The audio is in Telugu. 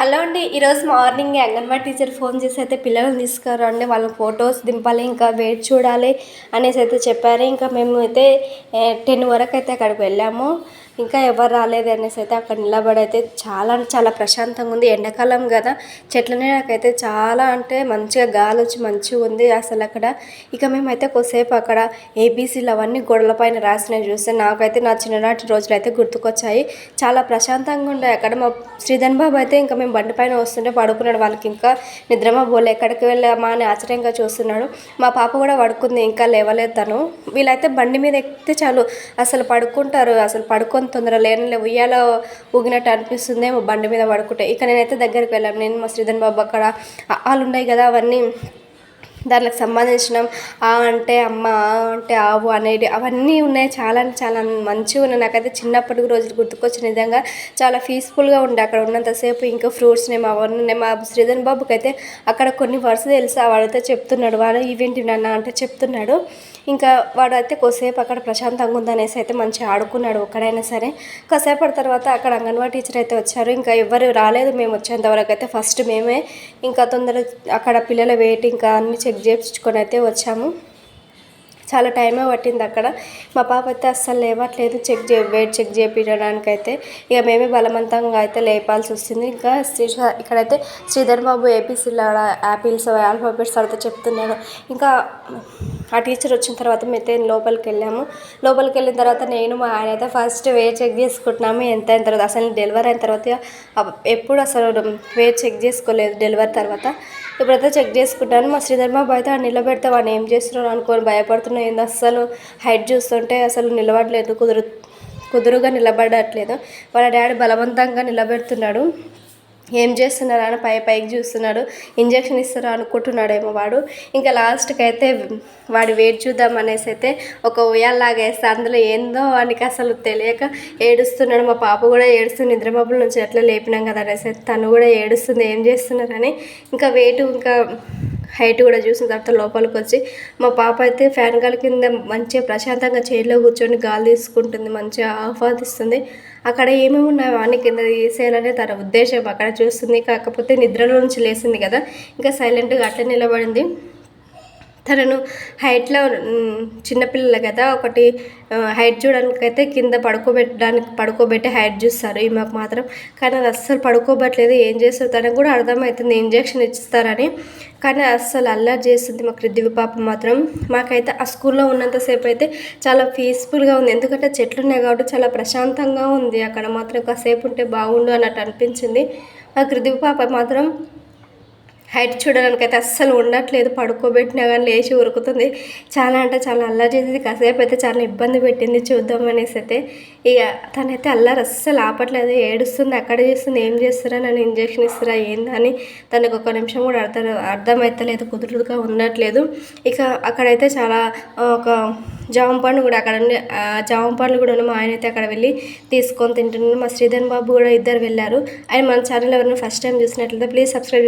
హలో అండి ఈరోజు మార్నింగ్ అంగన్వాడీ టీచర్ ఫోన్ చేసి అయితే పిల్లల్ని తీసుకురండి వాళ్ళ ఫొటోస్ దింపాలి ఇంకా వెయిట్ చూడాలి అనేసి అయితే చెప్పారు. ఇంకా మేము అయితే టెన్ వరకు అయితే అక్కడికి వెళ్ళాము. ఇంకా ఎవరు రాలేదు అనేసి అయితే అక్కడ నిలబడి అయితే చాలా అంటే చాలా ప్రశాంతంగా ఉంది. ఎండాకాలం కదా. చెట్ల నీడకైతే చాలా అంటే మంచిగా గాలి వచ్చి మంచిగా ఉంది అసలు అక్కడ. ఇక మేమైతే కొద్దిసేపు అక్కడ ఏబీసీలు అవన్నీ గోడల పైన రాసినవి చూస్తే నాకైతే నా చిన్ననాటి రోజులు అయితే గుర్తుకొచ్చాయి. చాలా ప్రశాంతంగా ఉండే అక్కడ. మా శ్రీధన్ బాబు అయితే ఇంకా మేము బండి పైన వస్తుంటే పడుకున్నాడు. వాళ్ళకి ఇంకా నిద్రమా పోలే. ఎక్కడికి వెళ్ళామా అని ఆశ్చర్యంగా చూస్తున్నాడు. మా పాప కూడా పడుకుంది. ఇంకా లేవలేదు తను. వీళ్ళైతే బండి మీద ఎక్కితే చాలు. అసలు పడుకుంటారు. అసలు పడుకొని తొందర లేని ఉయ్యాల ఊగినట్టు అనిపిస్తుంది బండి మీద పడుకుంటే. ఇక నేనైతే దగ్గరికి వెళ్ళాను. నేను మా శ్రీధర్ బాబు అక్కడ వాళ్ళు ఉన్నాయి కదా అవన్నీ దానికి సంబంధించిన ఆ అంటే అమ్మ ఆ అంటే ఆవు అనేది అవన్నీ ఉన్నాయి. చాలా అంటే చాలా మంచిగా ఉన్నాయి. నాకైతే చిన్నప్పటి రోజులు గుర్తుకొచ్చిన విధంగా చాలా పీస్ఫుల్గా ఉండే అక్కడ ఉన్నంతసేపు ఇంకా ఫ్రూట్స్ నేమ్ అవన్నీ ఉన్నాయి మా శ్రీధర్ బాబుకి అయితే అక్కడ కొన్ని వర్స్ తెలుసు? వాడితే చెప్తున్నాడు. వాడు ఈవెంట్ నాన్న అంటే చెప్తున్నాడు. ఇంకా వాడు అయితే కొద్దిసేపు అక్కడ ప్రశాంతంగా ఉందనేసి అయితే మంచిగా ఆడుకున్నాడు ఒక్కడైనా సరే. కాసేపటి తర్వాత అక్కడ అంగన్వాడీ టీచర్ అయితే వచ్చారు. ఇంకా ఎవరు రాలేదు. మేము వచ్చేంత వరకు అయితే ఫస్ట్ మేమే. ఇంకా తొందర అక్కడ పిల్లల వెయిట్ ఇంకా అన్ని చెక్ చేయించుకొని అయితే వచ్చాము. చాలా టైమే పట్టింది అక్కడ. మా పాప అయితే అస్సలు లేవట్లేదు. చెక్ చే వెయిట్ చెక్ చేయించడానికి అయితే ఇక మేమే బలవంతంగా అయితే లేపాల్సి వస్తుంది. ఇంకా శ్రీ ఇక్కడైతే శ్రీధర్ బాబు ఏపీసీలో యాపిల్స్ ఆల్ఫాబెట్స్ అడితే చెప్తున్నాడు ఇంకా ఆ టీచర్ వచ్చిన తర్వాత అయితే లోపలికి వెళ్ళాము. లోపలికి వెళ్ళిన తర్వాత నేను మా ఆయన అయితే ఫస్ట్ వెయిట్ చెక్ చేసుకుంటున్నాము. ఎంత అయిన తర్వాత అసలు డెలివరీ అయిన తర్వాత ఎప్పుడు అసలు వెయిట్ చెక్ చేసుకోలేదు డెలివరీ తర్వాత. ఇప్పుడైతే చెక్ చేసుకుంటాను. మా శ్రీధర్ బాబు అయితే నిలబెడితే వాడిని ఏం చేస్తున్నాడు అనుకొని భయపడుతున్నా ఏంది అస్సలు హైట్ చూస్తుంటే అసలు నిలబడలేదు కుదురు కుదురుగా నిలబడట్లేదు. వాళ్ళ డాడీ బలవంతంగా నిలబెడుతున్నాడు. ఏం చేస్తున్నారు అని పై పైకి చూస్తున్నాడు. ఇంజక్షన్ ఇస్తారు అనుకుంటున్నాడేమో వాడు. ఇంకా లాస్ట్కి అయితే వాడి వెయిట్ చూద్దాం అనేసి అయితే ఒక ఉయ్యాల్లాగా వేస్తే అందులో ఏందో వానికి అసలు తెలియక ఏడుస్తున్నాడు. మా పాప కూడా ఏడుస్తుంది. నిద్రమబ్బుల నుంచి ఎట్లా లేపినాం కదా అనేసి తను కూడా ఏడుస్తుంది. ఏం చేస్తున్నారని. ఇంకా వెయిట్ ఇంకా హైట్ కూడా చూసిన తర్వాత లోపలికి వచ్చి మా పాప అయితే ఫ్యాన్ గాలి కింద మంచిగా ప్రశాంతంగా చైర్లో కూర్చొని గాలి తీసుకుంటుంది మంచిగా ఆహ్వాదిస్తుంది. అక్కడ ఏమేమి ఉన్నాయో అన్ని కింద తీసేయాలనే తన ఉద్దేశం. అక్కడ చూస్తుంది కాకపోతే నిద్రలో నుంచి లేసింది కదా. ఇంకా సైలెంట్గా అట్లే నిలబడింది. తనను హైట్లో చిన్నపిల్లలు కదా ఒకటి హైట్ చూడడానికి అయితే కింద పడుకోబెట్టడానికి పడుకోబెట్టి హైట్ చూస్తారు. ఈమెకు మాత్రం కానీ అది అస్సలు పడుకోబట్టలేదు ఏం చేస్తారు తనకు కూడా అర్థమవుతుంది ఇంజక్షన్ ఇస్తారని కానీ అస్సలు అల్లరి చేస్తుంది మా దివ్య పాప మాత్రం. మాకైతే ఆ స్కూల్లో ఉన్నంతసేపు అయితే చాలా పీస్ఫుల్గా ఉంది. ఎందుకంటే చెట్లు ఉన్నాయి కాబట్టి చాలా ప్రశాంతంగా ఉంది. అక్కడ మాత్రం కాసేపు ఉంటే బాగుండు అన్నట్టు అనిపించింది. మా దివ్య పాప మాత్రం హైట్ చూడడానికి అయితే అస్సలు ఉండట్లేదు. పడుకోబెట్టినా కానీ లేచి ఉరుకుతుంది. చాలా అంటే చాలా అల్లరి చేసేది. కాసేపు అయితే చాలా ఇబ్బంది పెట్టింది చూద్దాం అనేసి అయితే. ఇక తనైతే అల్లరి అస్సలు ఆపట్లేదు. ఏడుస్తుంది అక్కడ చేస్తుంది ఏం చేస్తారా నన్ను ఇంజక్షన్ ఇస్తారా ఏందని తనకు ఒక నిమిషం కూడా అర్థం అర్థమవుతలేదు కుదురుగా ఉండట్లేదు. ఇక అక్కడైతే చాలా ఒక జామ పండు కూడా అక్కడ జామ పండ్లు కూడా ఉన్న మా ఆయన అయితే అక్కడ వెళ్ళి తీసుకొని తింటున్నాను మా శ్రీధన్ బాబు కూడా ఇద్దరు వెళ్ళారు. ఆయన మన ఛానల్ ఎవరైనా ఫస్ట్ టైం చూసినట్లయితే ప్లీజ్ సబ్స్క్రైబ్